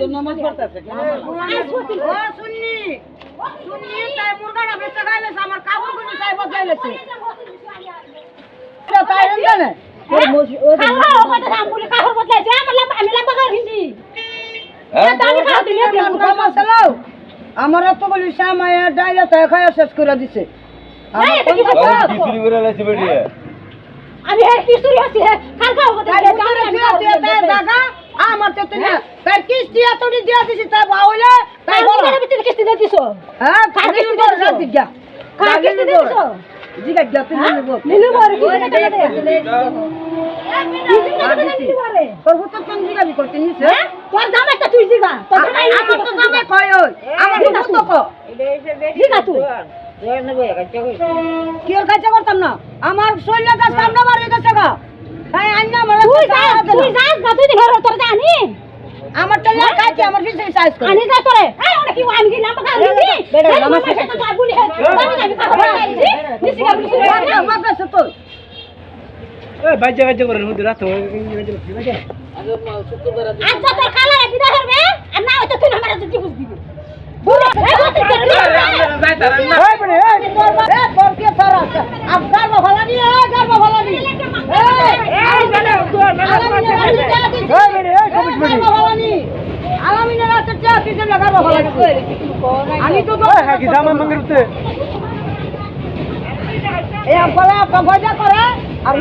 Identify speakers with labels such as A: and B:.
A: জন্য নামাজ পড়তেছে
B: ও শুননি শুননি তাই মুরগাটা বেঁচে গাইলেছে আমার কাপড় গুলি তাই
A: তাই
C: কথা দাম বলে আমার
B: শ্যামায় ডাইলে তো শেষ করে দিছে।
C: আমি হে কি চুরি হচ্ছে? খাল খাওয়া কথা
B: তাই ভিতরে দিয়া দিয়া তাই জাগা, আমার তো তুমি তাই কিস্তি এতটি দিয়া দিছি তাই বাউলে তাই বলো
C: কিস্তি দিয়ে দিছো
B: হ্যাঁ
C: কার
B: কাকে
C: কিস্তি
B: দিছো দিয়া
C: কার কিস্তি দিছো
B: জিগা তুমি নিবো
C: বড় কি
B: তোর কোন জিগাবি করতে নিছে
C: হ্যাঁ তুই জিগা তোর জামাই
B: আমার তো জামে কয় ওই আমার
C: জিগা
B: হুতো
C: তুই।
B: কো
C: জিগা তুই
B: কি ওর কাছে করতাম না আমার শরীরটা সামনে মারি গেছে গা তাই আন্না আমার
C: তুই যা তুই যাস না তুই ঘর তোর জানি
B: আমার তো না খাইছে আমার ফিসে সাইজ করে।
C: আনি যা তোরে। এই ওটা কি আমি কি নাম কাজ? দিবি
B: বেড়া,
C: এই
B: নামাজ
C: তো আগুলি হে আমি আমি কাজ করছি নিসি গাবি
B: আমার কাছে তো
C: আচ্ছা তোর খালা বিদা করবে আর না হয়তো তুই আমার যদি বুঝ দিবি। বুড়ো এই তুই
B: এই বড় এই তোর বা- এই তোর কে তোর আছে আব গার্ব ফলানি এই গার্ব ফলানি এই এই বড় আলামিনের রাতে চা দিছি এই বড় এই কবিস বড় গার্ব ফলানি আলামিনের রাতে চা দিছি না গার্ব ফলানি আমি তো কি জামা মঙ্গরতে এই আপলা কবজা করে আর